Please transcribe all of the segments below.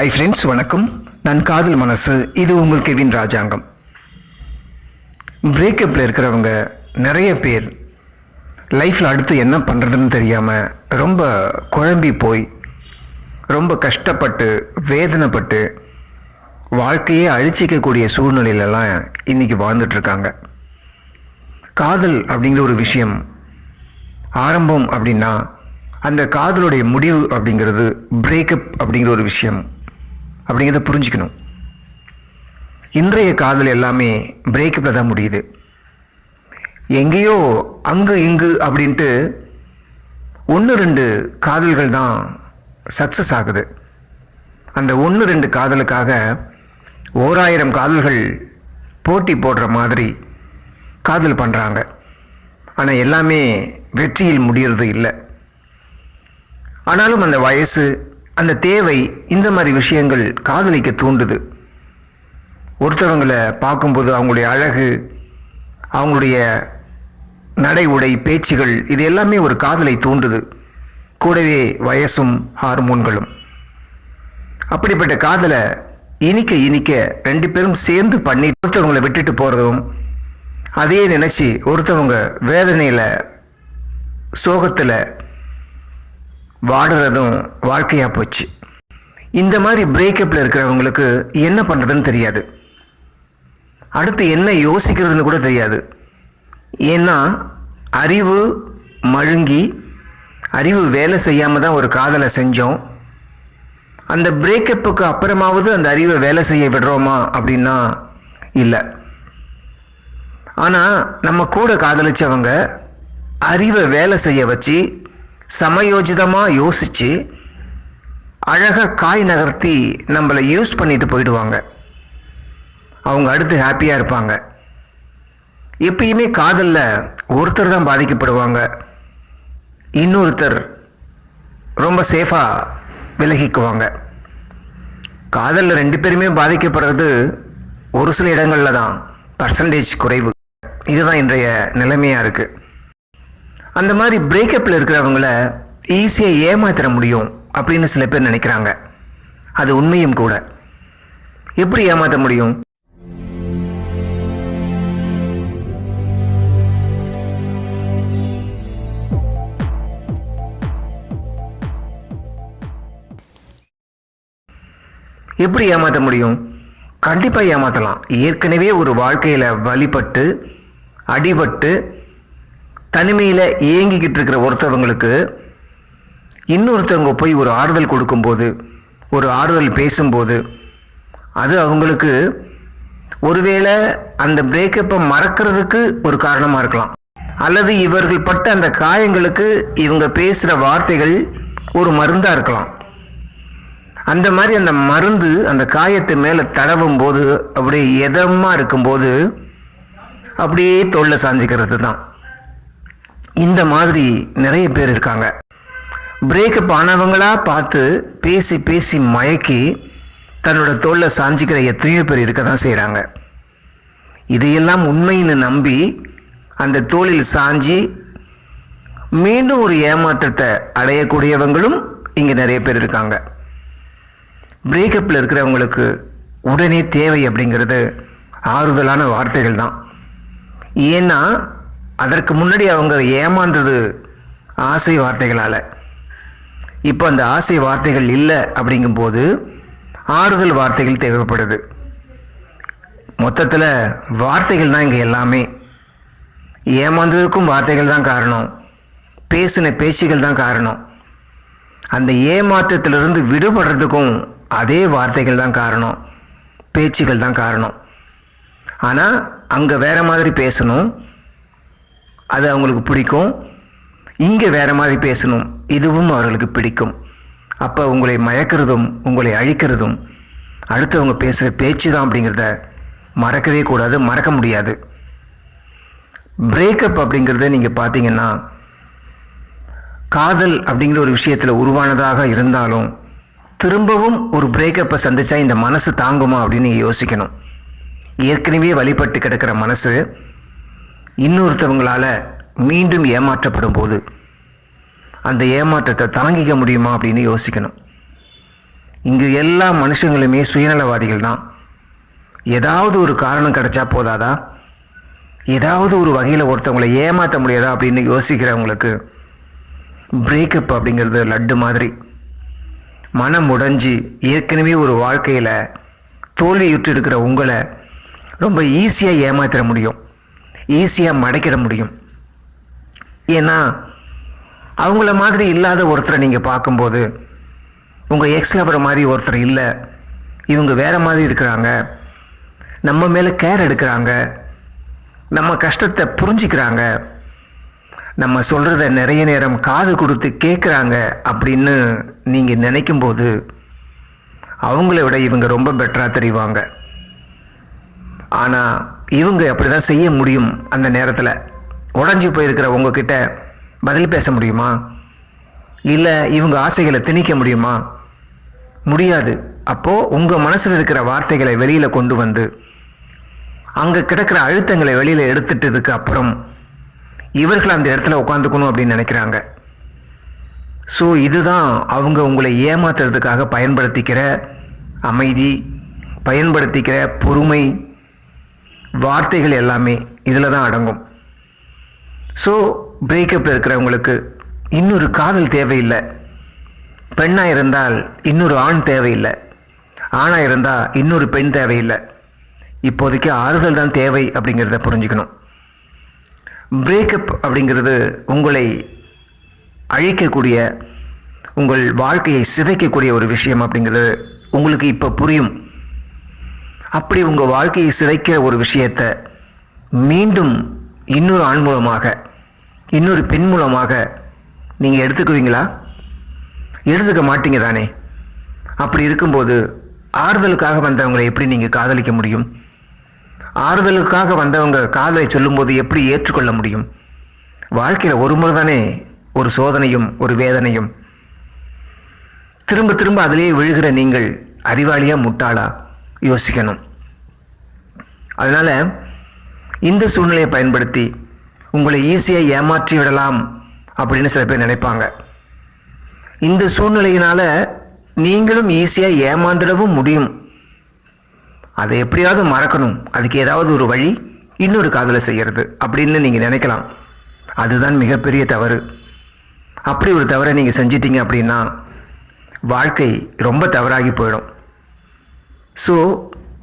ஐ friends வணக்கம். நான் காதல் மனசு இது உங்கள் கெவின் ராஜாங்கம். பிரேக்கப்பில் இருக்கிறவங்க நிறைய பேர் லைஃப்பில் அடுத்து என்ன பண்ணுறதுன்னு தெரியாமல் ரொம்ப குழம்பி போய் ரொம்ப கஷ்டப்பட்டு வேதனைப்பட்டு வாழ்க்கையே அழிச்சிக்கக்கூடிய சூழ்நிலையிலலாம் இன்றைக்கி வாழ்ந்துட்டுருக்காங்க காதல் அப்படிங்கிற ஒரு விஷயம் ஆரம்பம் அப்படின்னா அந்த காதலுடைய முடிவு அப்படிங்கிறது பிரேக்கப் அப்படிங்கிற ஒரு விஷயம். அப்படிங்கிறத புரிஞ்சுக்கணும். இன்றைய காதல் எல்லாமே பிரேக்கப்பில் தான் முடியுது. எங்கேயோ அங்கு இங்கு அப்படின்ட்டு ஒன்று ரெண்டு காதல்கள் தான் சக்ஸஸ் ஆகுது. அந்த ஒன்று ரெண்டு காதலுக்காக ஓராயிரம் காதல்கள் போட்டி போடுற மாதிரி காதல் பண்ணுறாங்க ஆனால் எல்லாமே வெற்றியில் முடிகிறது இல்லை. ஆனாலும் அந்த வயசு அந்த தேவை இந்த மாதிரி விஷயங்கள் காதலிக்க தூண்டுது. ஒருத்தவங்களை பார்க்கும்போது அவங்களுடைய அழகு அவங்களுடைய நடை உடை பேச்சுகள் இது எல்லாமே ஒரு காதலை தூண்டுது. கூடவே வயசும் ஹார்மோன்களும். அப்படிப்பட்ட காதலை இனிக்க இனிக்க ரெண்டு பேரும் சேர்ந்து பண்ணி ஒருத்தவங்களை விட்டுட்டு போகிறதும் அதையே நினச்சி ஒருத்தவங்க வேதனையில் சோகத்தில் வாடுறதும் வாழ்க்கையாக போச்சு. இந்த மாதிரி பிரேக்கப்பில் இருக்கிறவங்களுக்கு என்ன பண்ணுறதுன்னு தெரியாது. அடுத்து என்ன யோசிக்கிறதுன்னு கூட தெரியாது. ஏன்னா அறிவு மழுங்கி அறிவு வேலை செய்யாமல் தான் ஒரு காதலை செஞ்சோம். அந்த பிரேக்கப்புக்கு அப்புறமாவது அந்த அறிவை வேலை செய்ய விடுறோமா அப்படின்னா இல்லை. ஆனால் நம்ம கூட காதலிச்சவங்க அறிவை வேலை செய்ய வச்சு சமயோஜிதமாக யோசித்து அழகாக காய் நகர்த்தி நம்மளை யூஸ் பண்ணிட்டு போயிடுவாங்க. அவங்க அடுத்து ஹாப்பியாக இருப்பாங்க. எப்பயுமே காதலில் ஒருத்தர் தான் பாதிக்கப்படுவாங்க. இன்னொருத்தர் ரொம்ப சேஃபாக விலகிக்குவாங்க. காதலில் ரெண்டு பேருமே பாதிக்கப்படுறது ஒரு சில இடங்களில் தான். பர்சன்டேஜ் குறைவு. இதுதான் இன்றைய நிலைமையாக இருக்குது அந்த மாதிரி பிரேக்கப்பில் இருக்கிறவங்கள ஈஸியாக ஏமாத்திர முடியும் அப்படின்னு சில பேர் நினைக்கிறாங்க. அது உண்மையும் கூட. எப்படி ஏமாற்ற முடியும்? எப்படி ஏமாற்ற முடியும்? கண்டிப்பாக ஏமாற்றலாம் ஏற்கனவே ஒரு வாழ்க்கையில் வழிபட்டு அடிபட்டு தனிமையில் ஏங்கிக்கிட்டு இருக்கிற ஒருத்தவங்களுக்கு இன்னொருத்தவங்க போய் ஒரு ஆறுதல் கொடுக்கும்போது ஒரு ஆறுதல் பேசும்போது அது அவங்களுக்கு ஒருவேளை அந்த பிரேக்கப்பை மறக்கிறதுக்கு ஒரு காரணமாக இருக்கலாம். அல்லது இவர்கள் பட்ட அந்த காயங்களுக்கு இவங்க பேசுகிற வார்த்தைகள் ஒரு மருந்தாக இருக்கலாம். அந்த மாதிரி அந்த மருந்து அந்த காயத்தை மேலே தடவும் போது அப்படியே எதமாக இருக்கும்போது அப்படியே தோளில் சாஞ்சிக்கிறது தான் இந்த மாதிரி நிறைய பேர் இருக்காங்க. பிரேக்கப் ஆனவங்களா பார்த்து பேசி பேசி மயக்கி தன்னோட தோளில் சாஞ்சிக்கிற எத்தனையோ பேர் இருக்க தான் செய்கிறாங்க இதையெல்லாம் உண்மைன்னு நம்பி அந்த தோளில் சாஞ்சி மீண்டும் ஒரு ஏமாற்றத்தை அடையக்கூடியவங்களும் இங்கே நிறைய பேர் இருக்காங்க. பிரேக்கப்பில் இருக்கிறவங்களுக்கு உடனே தேவை அப்படிங்கிறது ஆறுதலான வார்த்தைகள் தான். ஏன்னா அதற்கு முன்னாடி அவங்க ஏமாந்தது ஆசை வார்த்தைகளால். இப்போ அந்த ஆசை வார்த்தைகள் இல்லை அப்படிங்கும்போது ஆறுதல் வார்த்தைகள் தேவைப்படுது. மொத்தத்தில் வார்த்தைகள் தான் இங்கே எல்லாமே. ஏமாந்ததுக்கும் வார்த்தைகள் தான் காரணம். பேசின பேச்சுகள் தான் காரணம். அந்த ஏமாற்றத்திலிருந்து விடுபடுறதுக்கும் அதே வார்த்தைகள் தான் காரணம். பேச்சுகள் தான் காரணம். ஆனால் அங்கே வேறு மாதிரி பேசணும். அது அவங்களுக்கு பிடிக்கும். இங்கே வேறு மாதிரி பேசணும். இதுவும் அவர்களுக்கு பிடிக்கும். அப்போ உங்களை மயக்கிறதும் உங்களை அழிக்கிறதும் அடுத்தவங்க பேசுகிற பேச்சு தான் அப்படிங்கிறத மறக்கவே கூடாது மறக்க முடியாது. பிரேக்கப் அப்படிங்கிறத நீங்கள் பார்த்தீங்கன்னா காதல் அப்படிங்கிற ஒரு விஷயத்தில் உருவானதாக இருந்தாலும் திரும்பவும் ஒரு பிரேக்கப்பை சந்தித்தா இந்த மனசு தாங்குமா அப்படின்னு நீங்கள் யோசிக்கணும். ஏற்கனவே வழிபட்டு கிடக்கிற மனசு இன்னொருத்தவங்களால் மீண்டும் ஏமாற்றப்படும் போது அந்த ஏமாற்றத்தை தாங்கிக்க முடியுமா அப்படின்னு யோசிக்கணும். இங்கு எல்லா மனுஷங்களுமே சுயநலவாதிகள் தான். ஏதாவது ஒரு காரணம் கிடைச்சா போதாதா? ஏதாவது ஒரு வகையில் ஒருத்தவங்களை ஏமாற்ற முடியாதா அப்படின்னு யோசிக்கிறவங்களுக்கு பிரேக்கப் அப்படிங்கிறது லட்டு மாதிரி. மனம் உடைஞ்சி ஏற்கனவே ஒரு வாழ்க்கையில் தோல்வியுற்று இருக்கிற உங்களை ரொம்ப ஈஸியாக ஏமாத்திட முடியும். ஈஸியாக மடக்கிட முடியும். ஏன்னா அவங்கள மாதிரி இல்லாத ஒருத்தரை நீங்கள் பார்க்கும்போது உங்கள் எக்ஸ் லவர் மாதிரி ஒருத்தர் இல்லை இவங்க வேறு மாதிரி இருக்கிறாங்க நம்ம மேலே கேர் எடுக்கிறாங்க நம்ம கஷ்டத்தை புரிஞ்சுக்கிறாங்க நம்ம சொல்கிறத நிறைய நேரம் காது கொடுத்து கேட்குறாங்க அப்படின்னு நீங்கள் நினைக்கும்போது அவங்கள விட இவங்க ரொம்ப பெட்டராக தெரிவாங்க. ஆனால் இவங்க அப்படி தான் செய்ய முடியும் அந்த நேரத்தில். உடஞ்சி போயிருக்கிற உங்ககிட்ட பதில் பேச முடியுமா? இல்லை இவங்க ஆசைகளை திணிக்க முடியுமா? முடியாது. அப்போது உங்கள் மனசில் இருக்கிற வார்த்தைகளை வெளியில் கொண்டு வந்து அங்கே கிடக்கிற அழுத்தங்களை வெளியில் எடுத்துட்டதுக்கு அப்புறம் இவர்கள் அந்த இடத்துல உட்காந்துக்கணும் அப்படின்னு நினைக்கிறாங்க. ஸோ இதுதான் அவங்க உங்களை ஏமாத்துறதுக்காக பயன்படுத்திக்கிற அமைதி பயன்படுத்திக்கிற பொறுமை வார்த்தைகள் எல்லாமே இதில் தான் அடங்கும். ஸோ பிரேக்கப்பில் இருக்கிறவங்களுக்கு இன்னொரு காதல் தேவையில்லை. பெண்ணாக இருந்தால் இன்னொரு ஆண் தேவையில்லை. ஆணாக இருந்தால் இன்னொரு பெண் தேவையில்லை. இப்போதைக்கு ஆறுதல் தான் தேவை அப்படிங்கிறத புரிஞ்சுக்கணும். பிரேக்கப் அப்படிங்கிறது உங்களை அழிக்கக்கூடிய உங்கள் வாழ்க்கையை சிதைக்கக்கூடிய ஒரு விஷயம் அப்படிங்கிறது உங்களுக்கு இப்போ புரியும். அப்படி உங்கள் வாழ்க்கையை சிதைக்கிற ஒரு விஷயத்தை மீண்டும் இன்னொரு ஆண் மூலமாக இன்னொரு பெண் மூலமாக நீங்கள் எடுத்துக்குவீங்களா? எடுத்துக்க மாட்டீங்க தானே. அப்படி இருக்கும்போது ஆறுதலுக்காக வந்தவங்களை எப்படி நீங்கள் காதலிக்க முடியும்? ஆறுதலுக்காக வந்தவங்க காதலை சொல்லும்போது எப்படி ஏற்றுக்கொள்ள முடியும்? வாழ்க்கையில் ஒரு முறை தானே ஒரு சோதனையும் ஒரு வேதனையும். திரும்ப திரும்ப அதிலேயே விழுகிற நீங்கள் அறிவாளியா முட்டாளா? யோசிக்கணும். அதனால் இந்த சூழ்நிலையை பயன்படுத்தி உங்களை ஈஸியாக ஏமாற்றி விடலாம் அப்படின்னு சில பேர் நினைப்பாங்க. இந்த சூழ்நிலையினால் நீங்களும் ஈஸியாக ஏமாந்துடவும் முடியும். அதை எப்படியாவது மறக்கணும். அதுக்கு ஏதாவது ஒரு வழி இன்னொரு காதலை செய்கிறது அப்படின்னு நீங்கள் நினைக்கலாம். அதுதான் மிகப்பெரிய தவறு. அப்படி ஒரு தவறை நீங்கள் செஞ்சிட்டீங்க அப்படின்னா வாழ்க்கை ரொம்ப தவறாகி போயிடும். ஸோ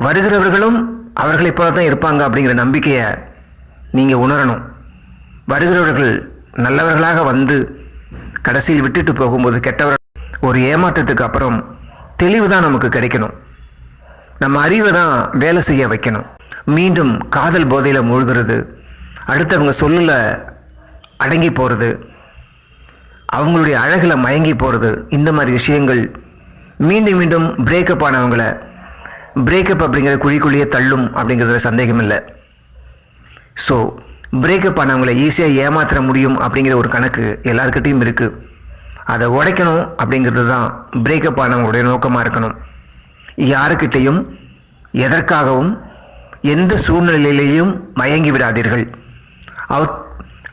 வருகிறவர்களும் அவர்களை போல தான் இருப்பாங்க அப்படிங்கிற நம்பிக்கையை நீங்கள் உணரணும். வருகிறவர்கள் நல்லவர்களாக வந்து கடைசியில் விட்டுட்டு போகும்போது கெட்டவர்கள் ஒரு ஏமாற்றத்துக்கு அப்புறம் தெளிவு தான் நமக்கு கிடைக்கணும். நம்ம அறிவை தான் வேலை செய்ய வைக்கணும். மீண்டும் காதல் போதையில் மூழ்கிறது. அடுத்தவங்க சொல்லில் அடங்கி போகிறது அவங்களுடைய அழகில் மயங்கி போகிறது இந்த மாதிரி விஷயங்கள் மீண்டும் மீண்டும் பிரேக்கப் ஆனவங்களை பிரேக்கப் அப்படிங்கிற குழிக்குள்ளேயே தள்ளும் அப்படிங்கிறதுல சந்தேகம் இல்லை ஸோ பிரேக்கப் ஆனவங்களை ஈஸியாக ஏமாற்ற முடியும் அப்படிங்கிற ஒரு கணக்கு எல்லாருக்கிட்டையும் இருக்குது அதை உடைக்கணும் அப்படிங்கிறது தான் பிரேக்கப் ஆனவங்களுடைய நோக்கமாக இருக்கணும். யாருக்கிட்டையும் எதற்காகவும் எந்த சூழ்நிலையிலையும் மயங்கி விடாதீர்கள். அவ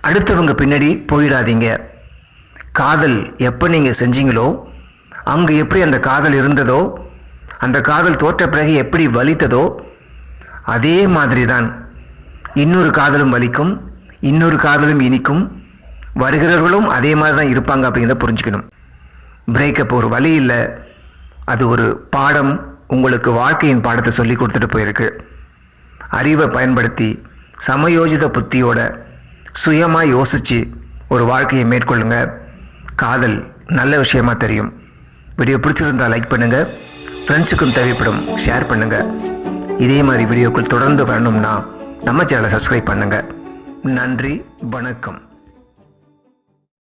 அடுத்தவங்க பின்னாடி போயிடாதீங்க. காதல் எப்போ நீங்கள் செஞ்சீங்களோ அங்கே எப்படி அந்த காதல் இருந்ததோ அந்த காதல் தோற்ற பிறகு எப்படி வலித்ததோ அதே மாதிரி தான் இன்னொரு காதலும் வலிக்கும் இன்னொரு காதலும் இனிக்கும். வருகிறவர்களும் அதே மாதிரி தான் இருப்பாங்க அப்படிங்கிறத புரிஞ்சுக்கணும். பிரேக்கப் ஒரு வழி இல்லை. அது ஒரு பாடம் உங்களுக்கு வாழ்க்கையின் பாடத்தை சொல்லி கொடுத்துட்டு போயிருக்கு. அறிவை பயன்படுத்தி சமயோஜித புத்தியோட சுயமாக யோசித்து ஒரு வாழ்க்கையை மேற்கொள்ளுங்க. காதல் நல்ல விஷயமா தெரியும். வீடியோ பிடிச்சிருந்தா லைக் பண்ணுங்கள் ஃப்ரெண்ட்ஸுக்கும் தேவைப்படும். ஷேர் பண்ணுங்கள் இதே மாதிரி வீடியோக்கள் தொடர்ந்து வரணும்னா நம்ம சேனலை சப்ஸ்கிரைப் பண்ணுங்கள் நன்றி வணக்கம்.